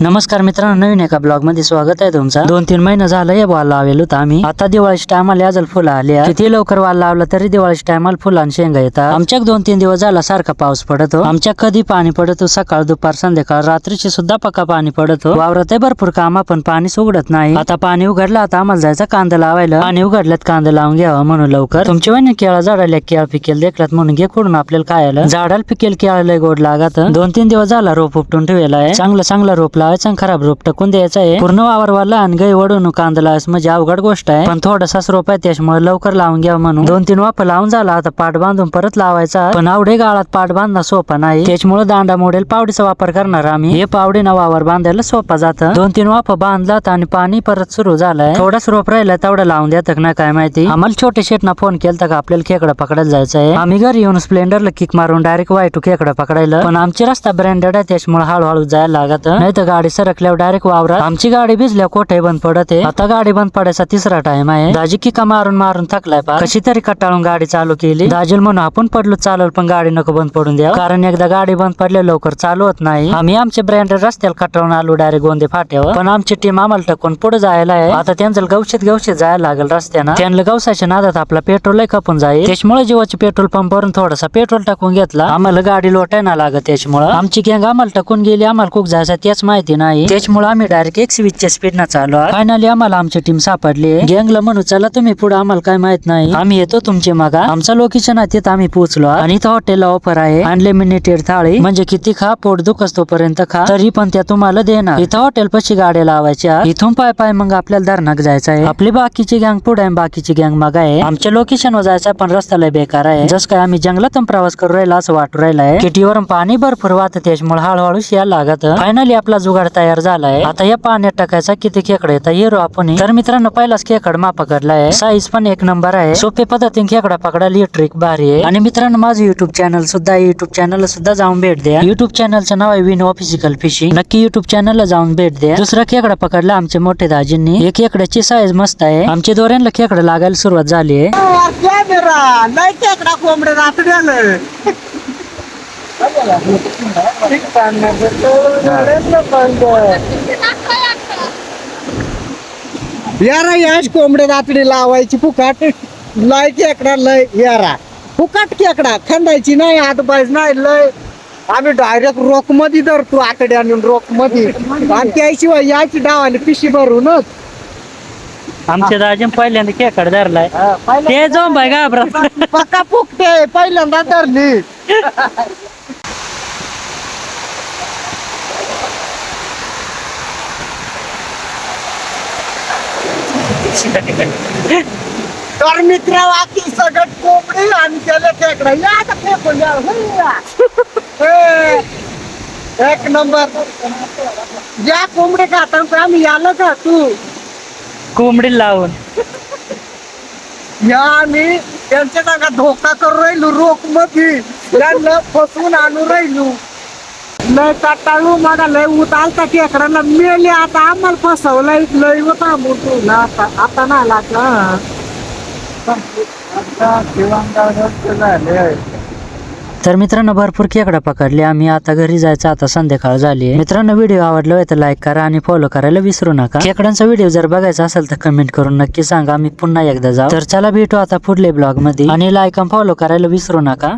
नमस्कार मित्रांनो नवीन एका ब्लॉगमध्ये स्वागत आहे तुमचं. दोन तीन महिने झालं हे वाल लावलेलं होतं आम्ही. आता दिवाळीच्या टायमाला याजल फुलं आली किती लवकर वाल लावलं तरी दिवाळीच्या टायमाला फुलां शेंगा येतात. आमच्या दोन तीन दिवस झाला सारखा पाऊस पडतो. आमच्या कधी पाणी पडतो सकाळ दुपार संध्याकाळ रात्रीची सुद्धा पक्का पाणी पडतो. वावरात आहे भरपूर काम पण पाणीच उघडत नाही. आता पाणी उघडलं आता आम्हाला जायचं कांदा लावायला. पाणी उघडल्यात कांदा लावून घ्यावा म्हणून लवकर. तुमची वहिनी केळा झाडाला केळा पिकेल देखलात म्हणून घे खोडून आपल्याला काय आलं झाडाला पिकेल केळाला गोड लागत. दोन तीन दिवस झाला रोप उपटून ठेवलेला आहे. चांगलं चांगला रोप लावायचं आणि खराब रोप टाकून द्यायचं आहे. पूर्ण वावर वाला आणि गाई वडून कांदा म्हणजे अवघड गोष्ट आहे. पण थोडासाच रोप आहे त्याच्यामुळे लवकर लावून घ्या म्हणून. दोन तीन वाफ लावून झाला आता पाठ बांधून परत लावायचा पण आवडे गाळात पाठ बांधणं सोपा नाही. त्याच्यामुळे दांडा मोडेल पावडीचा वापर करणार आम्ही. हे पावडीनं वावर बांधायला सोपा जात. दोन तीन वाफ बांधलात आणि पाणी परत सुरू झालंय. थोडाच रोप राहिला तेवढं लावून देतात ना काय माहिती. आम्हाला छोटे शेटना फोन केलता का आपल्याला खेकडा पकडायला जायचं आहे. आम्ही घरी येऊन स्प्लेंडरला किक मारून डायरेक्ट वाईट खेकडा पकडायला. पण आमची रस्ता ब्रँडेड आहे त्याच्यामुळे हळूहळू जायला लागत. नाही तर गाडी सरकल्यावर डायरेक्ट वावरात आमची गाडी भिजल्या कोठे बंद पडत आहे. आता गाडी बंद पडायचा तिसरा टाइम आहे. दाजी किका मारून मारून थकलाय पा कशी तरी कटाळून गाडी चालू केली. दाजील म्हणून आपण पडलो चालल पण गाडी नको बंद पडून द्या. कारण एकदा गाडी बंद पडल्या लवकर चालू होत नाही. आम्ही आमच्या ब्रँडेड रस्त्याला कटाळून आलो डायरेक्ट गोंदे फाट्यावर. पण आमची टीम आम्हाला टकून पुढे जायला आहे. आता त्यांचं गवशीत गवशीत जायला लागेल रस्त्यानं. त्यांना गवसाच्या नादात आपला पेट्रोल खपून जाईल. त्याच्यामुळे जीवाचे पेट्रोल पंप भरून थोडासा पेट्रोल टाकून घेतला. आम्हाला गाडी लोटाय ना लागत त्याच्यामुळे. आमची गँग आम्हाला टाकून गेली आम्हाला खूप जायचं तेच माहिती नाही त्याच्यामुळे आम्ही डायरेक्ट एक स्विचच्या स्पीड न चालू फायनली आम्हाला आमची टीम सापडली. गँगला म्हणू चला तुम्ही पुढे आम्हाला काय माहीत नाही. आम्ही येतो तुमचे मागा. आमचा लोकेशन आहे तिथं आम्ही पोहोचलो आणि इथं हॉटेलला ऑफर आहे. अनलिमिटेड थाळी. म्हणजे किती खा पोट दुखसतो पर्यंत खा. तरी पण त्या तुम्हाला देणार. इथं हॉटेल पशी गाड्या लावायच्या. इथून पाय पाय मग आपल्याला धरणाक जायचं आहे. आपली बाकीची गँग पुढे आहे बाकीची गँग माग आहे. आमच्या लोकेशन वर जायचं पण रस्ता लय बेकार आहे. जस काय आम्ही जंगलातून प्रवास करू राहिला असं वाटू राहिलाय. किटीवरून पाणी भरपूर वाहत त्याच्यामुळे हळूहळू शिया लागत. फायनली आपला जुगाड तयार झालाय. आता या पाण्यात टाकायचा किती खेकडे येतात येरो आपण तर मित्रांनो पहिलाच खेकड मा पकडलाय साईज पण एक नंबर आहे. सोपे पद्धतीने खेकडा पकडायला ही ट्रिक भारी आहे. आणि मित्रांनो माझं युट्यूब चॅनल सुद्धा युट्यूब चॅनल सुद्धा जाऊन भेट द्या. युट्यूब चॅनलचं नाव आहे विन ऑफिसिकल फिशिंग नक्की युट्यूब चॅनलला जाऊन भेट द्या. दुसरा खेकडा पकडला आमच्या मोठे दाजींनी. एक खेकड्याची साईज मस्त आहे. आमच्या दोऱ्यांना खेकडं लागायला सुरुवात झाली आहे. कोंबडे यारा याच कोंबडे रातडी लावायची फुकाट. लय खेकडा लय यारा. फुकाट खेकडा खंडायची नाही हात पायच नाही लय. आम्ही डायरेक्ट रोकमध्ये धरतो आतड्याने रोकमध्ये आणि त्याशिवाय याची डावाने पिशी भरूनच. आमच्या दाजी पहिल्यांदा खेकड धरलाय. ते जाऊन बाय घाबरा पक्का फुकते पहिल्यांदा धरली. तर मित्र वाकी सगळं कोंबडी आणि केले खेकडा. या आता फेकून द्या. हे. एक नंबर. या कोंबडी खातात आम्ही याला का तू कोंबडी लावून. या आम्ही त्यांच्या जागा धोका करू राहिलो रोखमध्ये त्यांना फसवून आणू राहिलो. लय कटाळू मला लय उतालता खेकडाला मेले आता आम्हाला फसवलंय लय होता मोठू ना आता आता नाही लागला. आता झाले तर मित्रांनो भरपूर खेकडा पकडले. आम्ही आता घरी जायचं आता संध्याकाळ झाली मित्रांनो व्हिडिओ आवडला तर लाईक करा आणि फॉलो करायला विसरू नका. खेकडांचा व्हिडिओ जर बघायचा असेल तर कमेंट करून नक्की सांगा. आम्ही पुन्हा एकदा जाऊ. तर चला भेटू आता पुढले ब्लॉगमध्ये. आणि लाईक आणि फॉलो करायला विसरू नका.